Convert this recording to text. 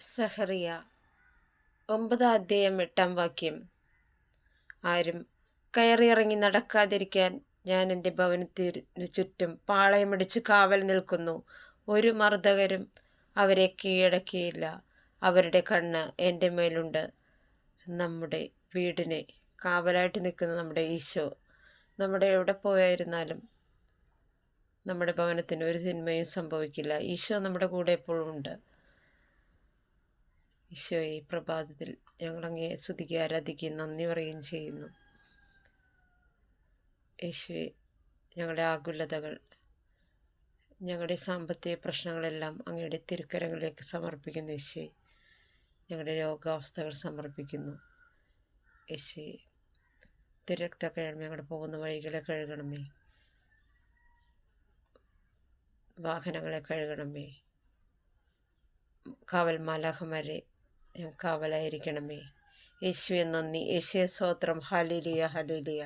സഹറിയ ഒമ്പതാം അധ്യായം എട്ടാം വാക്യം. ആരും കയറിയിറങ്ങി നടക്കാതിരിക്കാൻ ഞാൻ എന്റെ ഭവനത്തിനു ചുറ്റും പാളയമടിച്ച് കാവൽ നിൽക്കുന്നു. ഒരു മർദ്ദകരും അവരെ കീഴടക്കിയില്ല. അവരുടെ കണ്ണ് എന്റെ മേലുണ്ട്. നമ്മുടെ വീടിനെ കാവലായിട്ട് നിൽക്കുന്ന നമ്മുടെ ഈശോ നമ്മുടെ എവിടെ പോയായിരുന്നാലും നമ്മുടെ ഭവനത്തിന് ഒരു സിനിമയും സംഭവിക്കില്ല. ഈശോ നമ്മുടെ കൂടെ എപ്പോഴും ഉണ്ട്. ഈശോ ഈ പ്രഭാതത്തിൽ ഞങ്ങളങ്ങേ സ്തുതിക്കുക ആരാധിക്കുകയും നന്ദി പറയുകയും ചെയ്യുന്നു. യേശുവെ ഞങ്ങളുടെ ആകുലതകൾ ഞങ്ങളുടെ സാമ്പത്തിക പ്രശ്നങ്ങളെല്ലാം അങ്ങയുടെ തിരുക്കരങ്ങളിലേക്ക് സമർപ്പിക്കുന്നു യേശുവെ ഞങ്ങളുടെ രോഗാവസ്ഥകൾ സമർപ്പിക്കുന്നു യേശുവെ തിരക്ത കഴുകണമേ ഞങ്ങളുടെ പോകുന്ന വഴികളെ കഴുകണമേ. വാഹനങ്ങളെ കഴുകണമേ. കാവൽ മാലാഖമാരെ കാവലായിരിക്കണമേ. യേശുവെ നന്ദി. യേശുവെ സ്തോത്രം. Hallelujah hallelujah